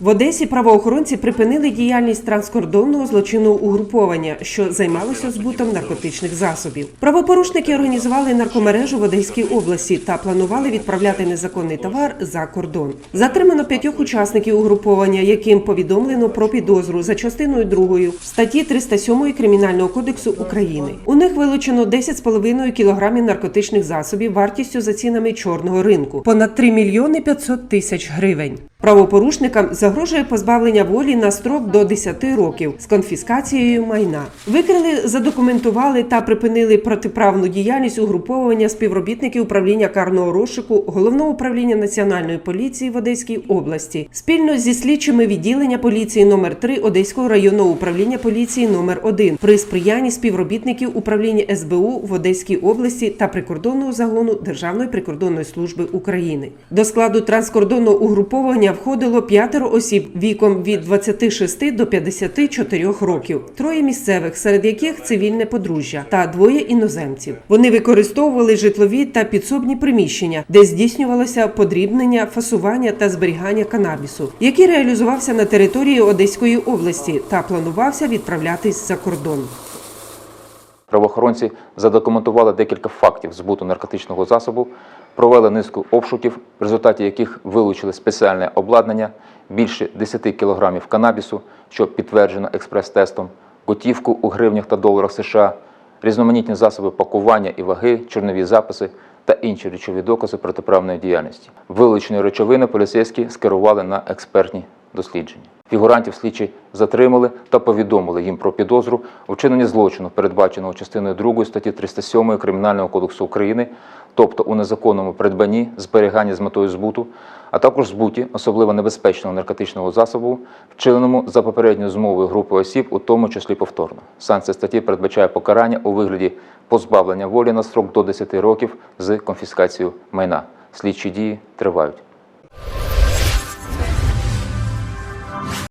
В Одесі правоохоронці припинили діяльність транскордонного злочинного угруповання, що займалося збутом наркотичних засобів. Правопорушники організували наркомережу в Одеській області та планували відправляти незаконний товар за кордон. Затримано п'ятьох учасників угруповання, яким повідомлено про підозру за частиною 2 статті 307 Кримінального кодексу України. У них вилучено 10,5 кілограмів наркотичних засобів вартістю за цінами чорного ринку понад 3 мільйони 500 тисяч гривень. Правопорушникам загрожує позбавлення волі на строк до 10 років з конфіскацією майна. Викрили, задокументували та припинили протиправну діяльність угруповування співробітників управління карного розшуку головного управління національної поліції в Одеській області спільно зі слідчими відділення поліції номер 3 Одеського районного управління поліції номер 1 при сприянні співробітників управління СБУ в Одеській області та прикордонного загону Державної прикордонної служби України. До складу транскордонного угруповання входило п'ятеро осіб віком від 26 до 54 років, троє місцевих, серед яких цивільне подружжя, та двоє іноземців. Вони використовували житлові та підсобні приміщення, де здійснювалося подрібнення, фасування та зберігання канабісу, який реалізувався на території Одеської області та планувався відправлятись за кордон. Правоохоронці задокументували декілька фактів збуту наркотичного засобу, провели низку обшуків, в результаті яких вилучили спеціальне обладнання, більше 10 кілограмів канабісу, що підтверджено експрес-тестом, готівку у гривнях та доларах США, різноманітні засоби пакування і ваги, чорнові записи та інші речові докази протиправної діяльності. Вилучені речовини поліцейські скерували на експертні дослідження. Фігурантів слідчі затримали та повідомили їм про підозру у злочину, передбаченого частиною 2 статті 307 Кримінального кодексу України, тобто у незаконному придбанні, зберіганні з метою збуту, а також збуті особливо небезпечного наркотичного засобу, вчиненому за попередньою змовою групи осіб, у тому числі повторно. Санкція статті передбачає покарання у вигляді позбавлення волі на строк до 10 років з конфіскацією майна. Слідчі дії тривають.